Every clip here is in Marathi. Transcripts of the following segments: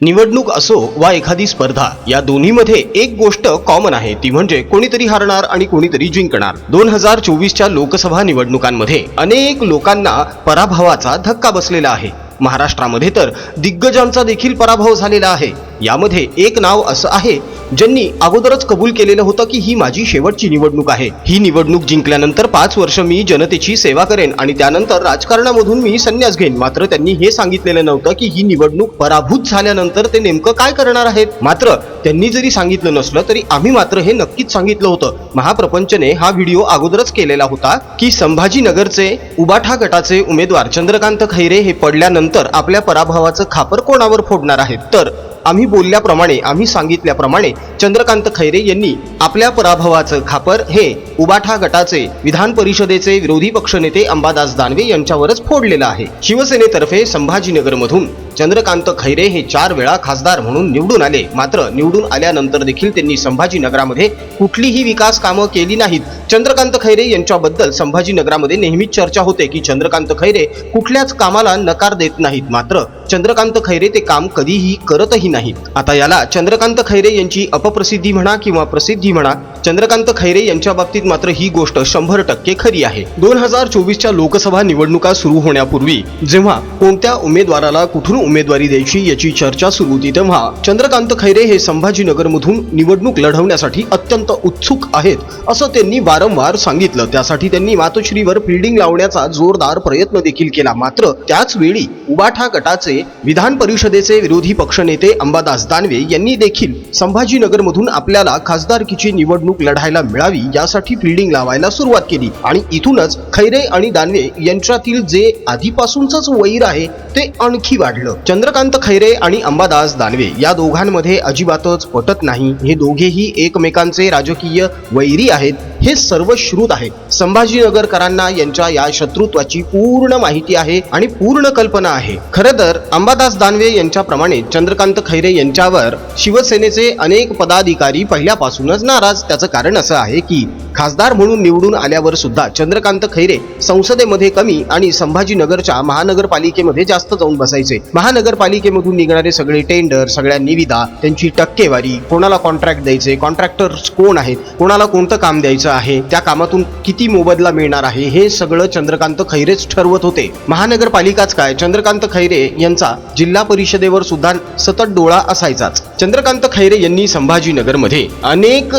निवडणूक असो वा एखादी स्पर्धा या दोन्हीमध्ये एक गोष्ट कॉमन आहे ती म्हणजे कोणीतरी हारणार आणि कोणीतरी जिंकणार. दोन हजार चोवीसच्या लोकसभा निवडणुकांमध्ये अनेक लोकांना पराभवाचा धक्का बसलेला आहे. महाराष्ट्रामध्ये तर दिग्गजांचा देखील पराभव झालेला आहे. यामध्ये एक नाव असं आहे ज्यांनी अगोदरच कबूल केलेलं होतं की ही माझी शेवटची निवडणूक आहे. ही निवडणूक जिंकल्यानंतर पाच वर्ष मी जनतेची सेवा करेन आणि त्यानंतर राजकारणामधून मी संन्यास घेईन. मात्र त्यांनी हे सांगितलेलं नव्हतं की ही निवडणूक पराभूत झाल्यानंतर ते नेमकं काय करणार आहेत. मात्र त्यांनी जरी सांगितलं नसलं तरी आम्ही मात्र हे नक्कीच सांगितलं होतं. महाप्रपंचने हा व्हिडिओ अगोदरच केलेला होता की संभाजीनगरचे उबाठा गटाचे उमेदवार चंद्रकांत खैरे हे पडल्यानंतर आपल्या पराभवाचं खापर कोणावर फोडणार आहेत? तर आम्ही बोलल्याप्रमाणे आम्ही सांगितल्याप्रमाणे चंद्रकांत खैरे यांनी आपल्या पराभवाचं खापर हे उबाठा गटाचे विधान परिषदेचे विरोधी पक्षनेते अंबादास दानवे यांच्यावरच फोडलेलं आहे. शिवसेनेतर्फे संभाजीनगरमधून चंद्रकांत खैरे हे चार वेळा खासदार म्हणून निवडून आले. मात्र निवडून आल्यानंतर देखील त्यांनी संभाजीनगरामध्ये कुठलीही विकास कामं केली नाहीत. चंद्रकांत खैरे यांच्याबद्दल संभाजीनगरामध्ये नेहमीच चर्चा होते की चंद्रकांत खैरे कुठल्याच कामाला नकार देत नाहीत. मात्र चंद्रकांत खैरे ते काम कधीही करतही नाहीत. आता याला चंद्रकांत खैरे यांची अपप्रसिद्धी म्हणा किंवा प्रसिद्धी म्हणा चंद्रकांत खैरे यांच्या बाबतीत मात्र ही गोष्ट शंभर टक्के खरी आहे. दोन हजार चोवीसच्या लोकसभा निवडणुका सुरू होण्यापूर्वी जेव्हा कोणत्या उमेदवाराला कुठून उमेदवारी द्यायची याची चर्चा सुरू होती तेव्हा चंद्रकांत खैरे हे संभाजीनगरमधून निवडणूक लढवण्यासाठी अत्यंत उत्सुक आहेत असं त्यांनी वारंवार सांगितलं. त्यासाठी त्यांनी मातोश्रीवर फिल्डिंग लावण्याचा जोरदार प्रयत्न देखील केला. मात्र त्याच वेळी उबाठा गटाचे विधान परिषदेचे विरोधी पक्षनेते अंबादास दानवे यांनी देखील संभाजीनगरमधून आपल्याला खासदारकीची निवडणूक लढायला मिळावी यासाठी फिल्डिंग लावायला सुरुवात केली. आणि इथूनच खैरे आणि दानवे यांच्यातील जे आधीपासूनच वैर आहे ते आणखी वाढलं. चंद्रकांत खैरे आणि अंबादास दानवे या दोघांमध्ये अजिबातच पटत नाही. हे दोघेही एकमेकांचे राजकीय वैरी आहेत. हे सर्व श्रुत आहे संभाजीनगरकरांना यांच्या या शत्रुत्वाची पूर्ण माहिती आहे आणि पूर्ण कल्पना आहे. खरं तर अंबादास दानवे यांच्याप्रमाणे चंद्रकांत खैरे यांच्यावर शिवसेनेचे अनेक पदाधिकारी पहिल्यापासूनच नाराज. त्याचं कारण असं आहे की खासदार म्हणून निवडून आल्यावर सुद्धा चंद्रकांत खैरे संसदेमध्ये कमी आणि संभाजीनगरच्या महानगरपालिकेमध्ये जास्त जाऊन बसायचे. महानगरपालिकेमधून निघणारे सगळे टेंडर सगळ्या निविदा त्यांची टक्केवारी कोणाला कॉन्ट्रॅक्ट द्यायचे कॉन्ट्रॅक्टर कोण आहेत कोणाला कोणतं काम द्यायचं आहे त्या कामातून किती मोबदला मिळणार आहे हे सगळं चंद्रकांत खैरेच ठरवत होते. महानगरपालिकाच काय चंद्रकांत खैरे यांचा जिल्हा परिषदेवर सुद्धा सतत डोळा असायचाच. चंद्रकांत खैरे यांनी संभाजीनगरमध्ये अनेक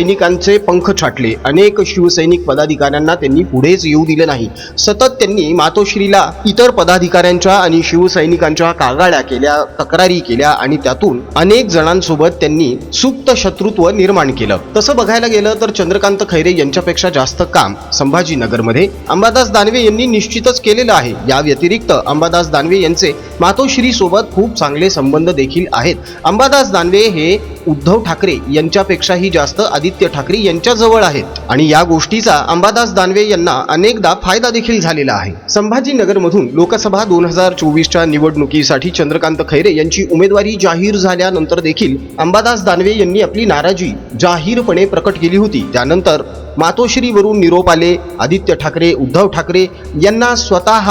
सैनिकांचे पंख छाटले. अनेक शिवसैनिक पदाधिकाऱ्यांना त्यांनी पुढेच येऊ दिले नाही. सतत त्यांनी मातोश्रीला इतर पदाधिकाऱ्यांच्या आणि शिवसैनिकांच्या कागाळ्या केल्या तक्रारी केल्या आणि त्यातून अनेक जणांसोबत त्यांनी सुप्त शत्रुत्व निर्माण केलं. तसं बघायला गेलं तर चंद्रकांत खैरे यांच्यापेक्षा जास्त काम संभाजीनगरमध्ये अंबादास दानवे यांनी निश्चितच केलेलं आहे. या व्यतिरिक्त अंबादास दानवे यांचे मातोश्री सोबत खूप चांगले संबंध देखील आहेत. अंबादास दानवे हे उद्धव ठाकरे यांच्यापेक्षाही जास्त आधी आदित्य ठाकरे यांच्याजवळ आहेत. आणि या गोष्टीचा अंबादास दानवे यांना अनेकदा फायदा देखील झालेला आहे. संभाजीनगरमधून लोकसभा दोन हजार चोवीसच्या निवडणुकीसाठी चंद्रकांत खैरे यांची उमेदवारी जाहीर झाल्यानंतर देखील अंबादास दानवे यांनी आपली नाराजी जाहीरपणे प्रकट केली होती. त्यानंतर मातोश्रीवरून निरोप आले. आदित्य ठाकरे उद्धव ठाकरे यांना स्वतः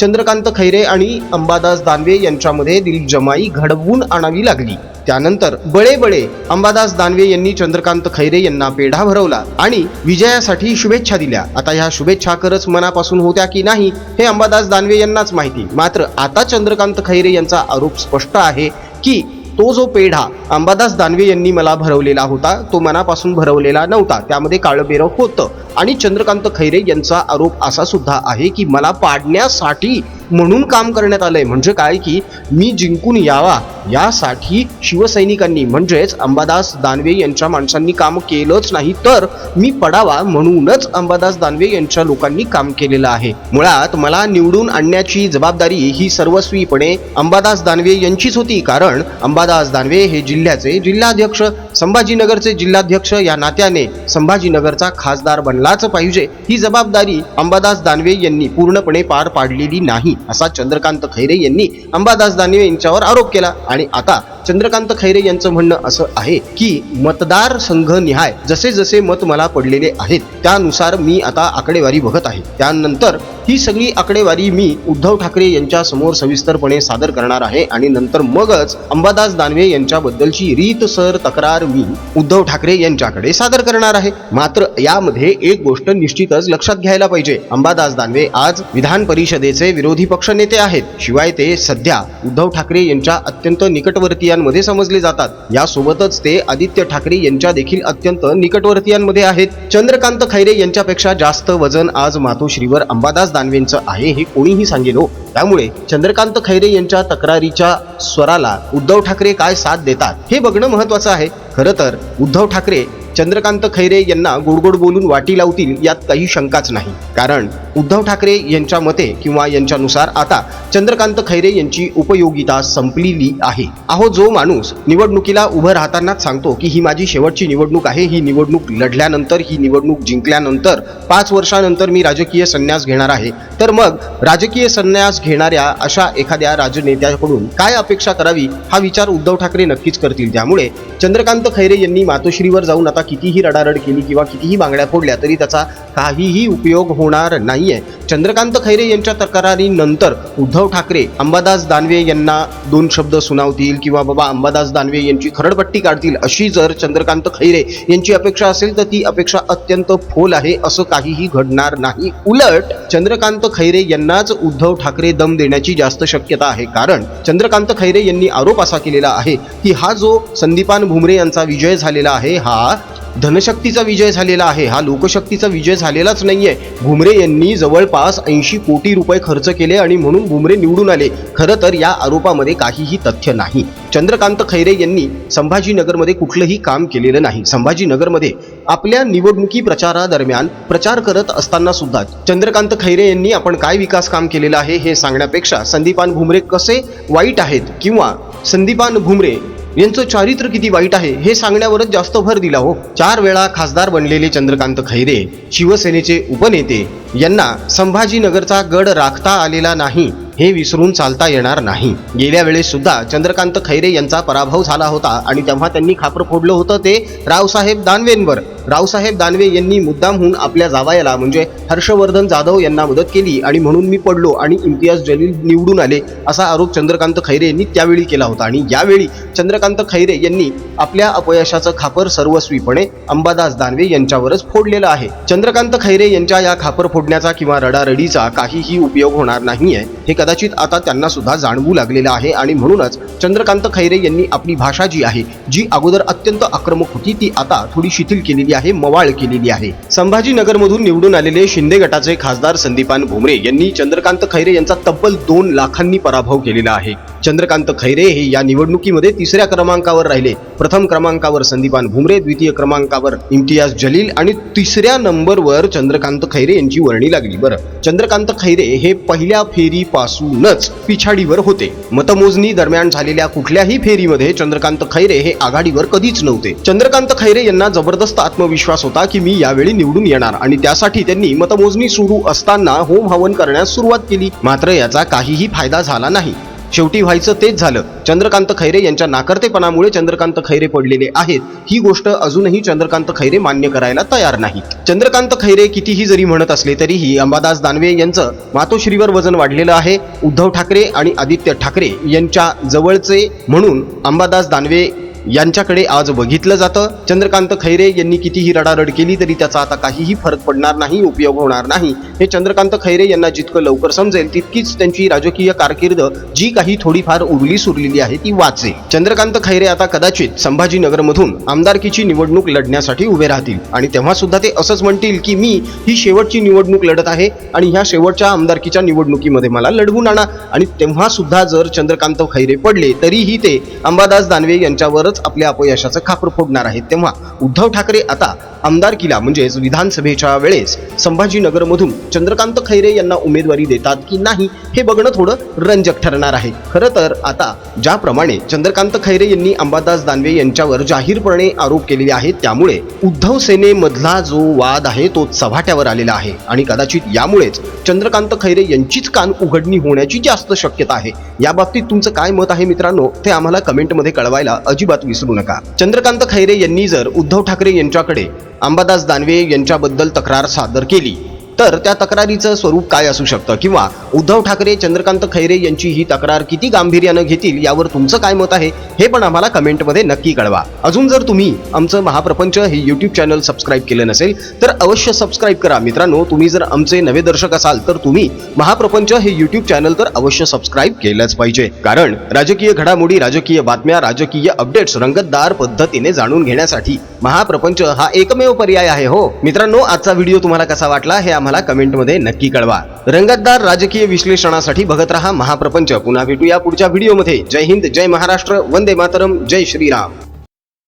चंद्रकांत खैरे आणि अंबादास दानवे यांच्यामध्ये दिलजमाई घडवून आणावी लागली. त्यानंतर बळे बळे अंबादास दानवे यांनी चंद्रकांत खैरे यांना पेढा भरवला आणि विजयासाठी शुभेच्छा दिल्या. आता ह्या शुभेच्छा खरंच मनापासून होत्या की नाही हे अंबादास दानवे यांनाच माहिती. मात्र आता चंद्रकांत खैरे यांचा आरोप स्पष्ट आहे की तो जो पेढा अंबादास दानवे यांनी मला भरवलेला होता तो मनापासून भरवलेला नव्हता. त्यामध्ये काळबेरव होतं. आणि चंद्रकांत खैरे यांचा आरोप असा सुद्धा आहे की मला पाडण्यासाठी म्हणून काम करण्यात आलंय. म्हणजे काय की मी जिंकून यावा यासाठी शिवसैनिकांनी म्हणजेच अंबादास दानवे यांच्या माणसांनी काम केलंच नाही तर मी पडावा म्हणूनच अंबादास दानवे यांच्या लोकांनी काम केलेलं आहे. मुळात मला निवडून आणण्याची जबाबदारी ही सर्वस्वीपणे अंबादास दानवे यांचीच होती. कारण अंबादास दानवे हे जिल्ह्याचे जिल्हाध्यक्ष संभाजीनगरचे जिल्हाध्यक्ष या नात्याने संभाजीनगरचा खासदार बनलाच पाहिजे. ही जबाबदारी अंबादास दानवे यांनी पूर्णपणे पार पाडलेली नाही. असा चंद्रकांत खैरे यांनी अंबादास दानवे यांच्यावर आरोप केला. आणि आता चंद्रकांत खैरे यांचं म्हणणं असं आहे की मतदार संघ निहाय जसे जसे मत मला पडलेले आहेत त्यानुसार मी आता आकडेवारी बघत आहे. त्यानंतर ही सगळी आकडेवारी मी उद्धव ठाकरे यांच्या समोर सविस्तरपणे सादर करणार आहे. आणि नंतर मगच अंबादास दानवे यांच्याबद्दलची रीतसर तक्रार मी उद्धव ठाकरे यांच्याकडे सादर करणार आहे. मात्र यामध्ये एक गोष्ट निश्चितच लक्षात घ्यायला पाहिजे. अंबादास दानवे आज विधान परिषदेचे विरोधी पक्ष नेते आहेत. शिवाय ते सध्या उद्धव ठाकरे यांच्या अत्यंत निकटवर्तीयांमध्ये समजले जातात. यासोबतच ते आदित्य ठाकरे यांच्या देखील अत्यंत निकटवर्तीयांमध्ये आहेत. चंद्रकांत खैरे यांच्यापेक्षा जास्त वजन आज मातोश्रीवर अंबादास दानवेंचं आहे हे कोणीही सांगेल त्यामुळे चंद्रकांत खैरे यांच्या तक्रारीच्या स्वराला उद्धव ठाकरे काय साथ देतात हे बघणं महत्वाचं आहे. खरं तर उद्धव ठाकरे चंद्रकांत खैरे यांना गोडगोड बोलून वाटी लावतील यात काही शंकाच नाही. कारण उद्धव ठाकरे यांच्या मते किंवा यांच्यानुसार आता चंद्रकांत खैरे यांची उपयोगिता संपलेली आहे. अहो जो माणूस निवडणुकीला उभं राहतानाच सांगतो की ही माझी शेवटची निवडणूक आहे ही निवडणूक लढल्यानंतर ही निवडणूक जिंकल्यानंतर पाच वर्षानंतर मी राजकीय संन्यास घेणार आहे. तर मग राजकीय संन्यास घेणाऱ्या अशा एखाद्या राजनेत्याकडून काय अपेक्षा करावी हा विचार उद्धव ठाकरे नक्कीच करतील. त्यामुळे चंद्रकांत खैरे यांनी मातोश्रीवर जाऊन आता कितीही रडारड केली किंवा कितीही बांगड्या फोडल्या तरी त्याचा काहीही उपयोग होणार नाहीये. चंद्रकांत खैरे यांच्या तक्रारीनंतर उद्धव ठाकरे अंबादास दानवे यांना दोन शब्द सुनावतील किंवा बाबा अंबादास दानवे यांची खरडपट्टी काढतील अशी जर चंद्रकांत खैरे यांची अपेक्षा असेल तर ती अपेक्षा अत्यंत फोल आहे असं काहीही घडणार नाही. उलट चंद्रकांत खैरे यांनाच उद्धव ठाकरे दम देण्याची जास्त शक्यता आहे. कारण चंद्रकांत खैरे यांनी आरोप असा केलेला आहे की हा जो संदीपान भुमरे यांचा विजय झालेला आहे हा धनशक्तीचा विजय झालेला आहे. हा लोकशक्तीचा विजय झालेलाच नाहीये. घुमरे यांनी जवळपास ऐंशी कोटी रुपये खर्च केले आणि म्हणून घुमरे निवडून आले. खरं तर या आरोपामध्ये काहीही तथ्य नाही. चंद्रकांत खैरे यांनी संभाजीनगरमध्ये कुठलंही काम केलेलं नाही. संभाजीनगरमध्ये आपल्या निवडणुकी प्रचारादरम्यान प्रचार करत असताना सुद्धा चंद्रकांत खैरे यांनी आपण काय विकास काम केलेलं आहे हे सांगण्यापेक्षा संदीपान भुमरे कसे वाईट आहेत किंवा संदीपान भुमरे यांचं चारित्र्य किती वाईट आहे हे सांगण्यावरच जास्त भर दिला हो. चार वेळा खासदार बनलेले चंद्रकांत खैरे शिवसेनेचे उपनेते यांना संभाजीनगरचा गड राखता आलेला नाही हे विसरून चालता येणार नाही. गेल्या वेळेस सुद्धा चंद्रकांत खैरे यांचा पराभव झाला होता आणि तेव्हा त्यांनी खापर फोडलं होतं ते रावसाहेब दानवेंवर. रावसाहेब दानवे यांनी मुद्दामहून आपल्या जावायाला म्हणजे हर्षवर्धन जाधव यांना मदत केली आणि म्हणून मी पडलो आणि इम्तियाज जलील निवडून आले असा आरोप चंद्रकांत खैरे यांनी त्यावेळी केला होता. आणि यावेळी चंद्रकांत खैरे यांनी आपल्या अपयशाचं खापर सर्वस्वीपणे अंबादास दानवे यांच्यावरच फोडलेलं आहे. चंद्रकांत खैरे यांच्या या खापर फोडण्याचा किंवा रडारडीचा काहीही उपयोग होणार नाहीये हे कदाचित आता त्यांना सुद्धा जाणवू लागलेलं आहे आणि म्हणूनच चंद्रकांत खैरे यांनी आपली भाषा जी आहे जी अगोदर अत्यंत आक्रमक होती ती आता थोडी शिथिल केलेली आहे. मवाळ केलेली आहे. संभाजीनगरमधून निवडून आलेले शिंदे गटाचे खासदार संदीपान भुमरे यांनी चंद्रकांत खैरे यांचा तब्बल दोन लाखांनी पराभव केलेला आहे. चंद्रकांत खैरे हे या निवडणुकीमध्ये तिसऱ्या क्रमांकावर राहिले. प्रथम क्रमांकावर संदीपान भुमरे द्वितीय क्रमांकावर इम्तियाज जलील आणि तिसऱ्या नंबरवर चंद्रकांत खैरे यांची वर्णी लागली. बरं चंद्रकांत खैरे हे पहिल्या फेरीपासूनच पिछाडीवर होते. मतमोजणी दरम्यान झालेल्या कुठल्याही फेरीमध्ये चंद्रकांत खैरे हे आघाडीवर कधीच नव्हते. चंद्रकांत खैरे यांना जबरदस्त आत्मविश्वास होता की मी यावेळी निवडून येणार आणि त्यासाठी त्यांनी मतमोजणी सुरू असताना होम हवन करण्यास सुरुवात केली. मात्र याचा काहीही फायदा झाला नाही. शेवटी व्हायचं तेच झालं. चंद्रकांत खैरे यांच्या नाकर्तेपणामुळे चंद्रकांत खैरे पडलेले आहेत. ही गोष्ट अजूनही चंद्रकांत खैरे मान्य करायला तयार नाहीत. चंद्रकांत खैरे कितीही जरी म्हणत असले तरीही अंबादास दानवे यांचं मातोश्रीवर वजन वाढलेलं आहे. उद्धव ठाकरे आणि आदित्य ठाकरे यांच्या जवळचे म्हणून अंबादास दानवे यांच्याकडे आज बघितलं जातं. चंद्रकांत खैरे यांनी कितीही रडारड केली तरी त्याचा आता काहीही फरक पडणार नाही उपयोग होणार नाही. हे चंद्रकांत खैरे यांना जितकं लवकर समजेल तितकीच त्यांची राजकीय कारकीर्द जी काही थोडीफार उरली सुरलेली आहे ती वाचे चंद्रकांत खैरे आता कदाचित संभाजीनगरमधून आमदारकीची निवडणूक लढण्यासाठी उभे राहतील. आणि तेव्हा सुद्धा ते असंच म्हणतील की मी ही शेवटची निवडणूक लढत आहे आणि ह्या शेवटच्या आमदारकीच्या निवडणुकीमध्ये मला लढवून आणा. आणि तेव्हा सुद्धा जर चंद्रकांत खैरे पडले तरीही ते अंबादास दानवे यांच्यावर यांच्यावरच आपल्या अपयशाचं खापर फोडणार आहेत. तेव्हा उद्धव ठाकरे आता आमदारकीला म्हणजेच विधानसभेच्या वेळेस संभाजीनगरमधून चंद्रकांत खैरे यांना उमेदवारी देतात की नाही हे बघणं थोडं रंजक ठरणार आहे. खरं तर आता ज्याप्रमाणे चंद्रकांत खैरे यांनी अंबादास दानवे यांच्यावर जाहीरपणे आरोप केलेले आहेत त्यामुळे उद्धव सेनेमधला जो वाद आहे तो चव्हाट्यावर आलेला आहे. आणि कदाचित यामुळेच चंद्रकांत खैरे यांचीच कान उघडणी होण्याची जास्त शक्यता आहे. या बाबतीत तुमचं काय मत आहे मित्रांनो ते आम्हाला कमेंटमध्ये कळवायला अजिबात विसरू नका. चंद्रकांत खैरे यांनी जर उद्धव ठाकरे यांच्याकडे अंबादास दानवे यांच्याबद्दल तक्रार सादर केली. तर त्या तक्रारीचं स्वरूप काय असू शकतं? किंवा उद्धव ठाकरे चंद्रकांत खैरे यांची ही तक्रार किती गांभीर्यानं घेतील? यावर तुमचं काय मत आहे? हे पण आम्हाला कमेंटमध्ये नक्की कळवा. अजून जर तुम्ही आमचं महाप्रपंच हे यूट्यूब चॅनल सबस्क्राईब केलं नसेल तर अवश्य सबस्क्राईब करा. मित्रांनो तुम्ही जर आमचे नवे दर्शक असाल तर तुम्ही महाप्रपंच हे यूट्यूब चॅनल तर अवश्य सबस्क्राईब केलंच पाहिजे. कारण राजकीय घडामोडी राजकीय बातम्या राजकीय अपडेट्स रंगतदार पद्धतीने जाणून घेण्यासाठी महाप्रपंच हा एकमेव पर्याय आहे हो. मित्रांनो आजचा व्हिडिओ तुम्हाला कसा वाटला हे आम्हाला कमेंटमध्ये नक्की कळवा. रंगतदार राजकीय विश्लेषणासाठी बघत रहा महाप्रपंच. पुन्हा भेटूया पुढच्या व्हिडिओमध्ये जय हिंद जय महाराष्ट्र वंदे मातरम जय श्रीराम.